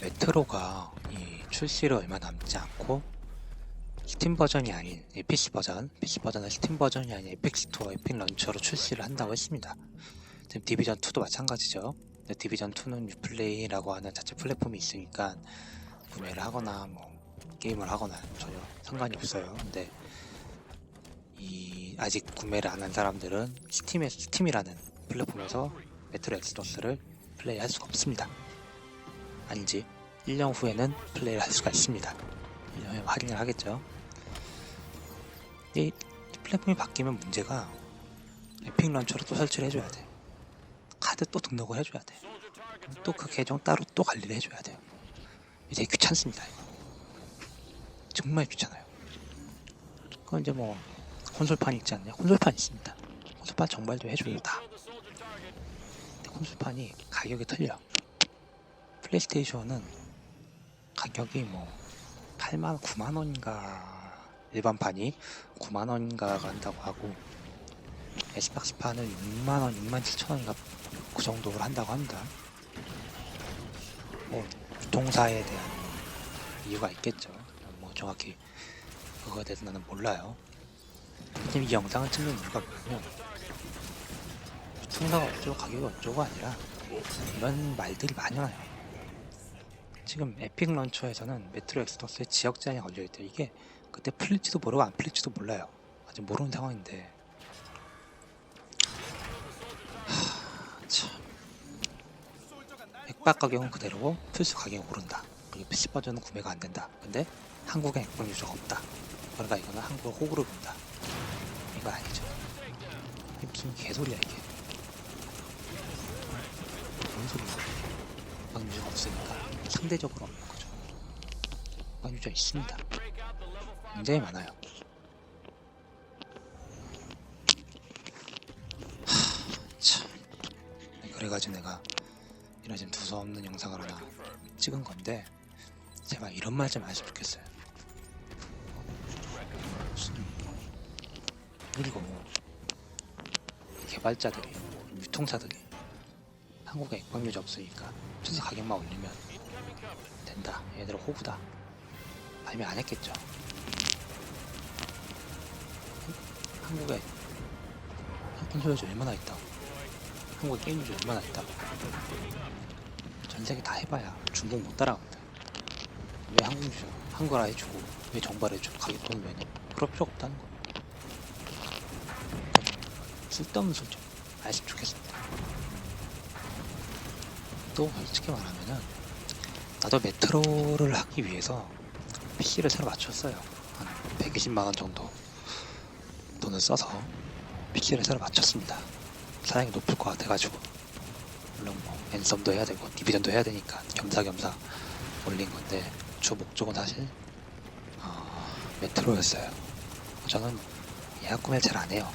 메트로가 이 출시를 얼마 남지 않고 스팀 버전이 아닌 이 PC 버전, PC 버전은 스팀 버전이 아닌 에픽 스토어, 에픽 런처로 출시를 한다고 했습니다. 지금 디비전 2도 마찬가지죠. 디비전 2는 유플레이라고 하는 자체 플랫폼이 있으니까 구매를 하거나 뭐 게임을 하거나 전혀 상관이 없어요. 근데 이 아직 구매를 안 한 사람들은 스팀에 스팀이라는 플랫폼에서 메트로 엑스더스를 플레이할 수가 없습니다. 아닌지 1년 후에는 플레이를 할 수가 있습니다. 1년 후에 확인을 하겠죠. 이 플랫폼이 바뀌면 문제가 에픽 런처로 또 설치를 해줘야 돼. 카드 또 등록을 해줘야 돼. 또 그 계정 따로 또 관리를 해줘야 돼요. 이제 귀찮습니다. 이거. 정말 귀찮아요. 그건 이제 뭐 콘솔판 있지 않냐? 콘솔판 있습니다. 콘솔판 정발도 해줘요 다. 근데 콘솔판이 가격이 틀려. 플레이스테이션은 가격이 뭐 8만 9만 원인가 일반판이 9만 원인가 한다고 하고 엑스박스판은 6만 원, 6만 7천 원인가 그 정도를 한다고 합니다. 뭐 유통사에 대한 이유가 있겠죠. 뭐 정확히 그거에 대해서 나는 몰라요. 지금 이 영상을 찍는 이유가 뭐냐면 유통사가 어쩌고 가격이 어쩌고 아니라 이런 말들이 많이 나요. 지금 에픽 런처에서는 메트로 엑스더스의 지역 제한이 걸려 있대. 이게 그때 풀릴지도 모르고 안 풀릴지도 몰라요. 아직 모르는 상황인데. 하, 참. 액박 가격은 그대로고 필수 가격이 오른다. 그리고 PC 버전은 구매가 안 된다. 근데 한국에 액박 유저가 없다. 그러니까 이거는 한국을 호구로 본다. 이거 아니죠. 이게 무슨 개소리야 이게. 뭔 소리야. 액박 유저가 없으니까 상대적으로 없는 거죠. 액박 유저 있습니다. 굉장히 많아요. 하, 참. 그래가지고 내가 이런 좀 두서없는 영상을 하나 찍은 건데 제발 이런 말좀안 했으면 좋겠어요. 그리고 개발자들이 유통사들이 한국에 액방유지 없으니까 최소 가격만 올리면 된다. 얘들 호구다. 발매 안 했겠죠. 한국에 콘솔 유저 얼마나 있다고. 한국에 게임 유저 얼마나 있다고. 전 세계 다 해봐야 중국 못 따라갑니다. 왜 한국 유저 한국어라 해주고 왜 정발해 주고 가격 돈을 왜 내? 그럴 필요가 없다는 거. 쓸데없는 소리 좀 알았으면 좋겠습니다. 또 솔직히 말하면은 나도 메트로를 하기 위해서 PC를 새로 맞췄어요. 한 120만 원 정도 돈을 써서 PC를 새로 맞췄습니다. 사양이 높을 것 같아가지고 물론 뭐 앤썸도 해야 되고 디비전도 해야 되니까 겸사겸사 올린 건데 주 목적은 사실 어, 메트로였어요. 저는 예약 구매 잘안 해요.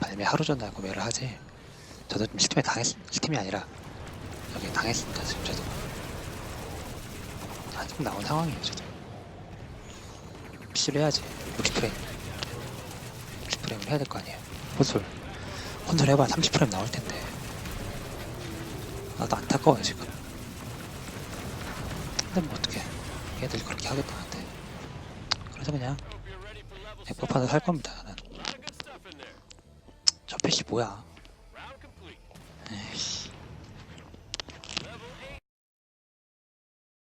발매 하루 전날 구매를 하지. 저도 좀 스팀에 당했 스팀이 아니라 여기 당했습니다. 지금 저도 아직 나온 상황이에요. 저도 PC를 해야지. multi프레임 60프레임을 해야 될 거 아니에요. 콘솔 콘솔 해봐 30프레임 나올 텐데 나도 안타까워요 지금. 근데 뭐 어떻게 얘들이 그렇게 하겠다는데 그래서 그냥 액법판을 살 겁니다. 나는 저 PC 뭐야? 에이씨.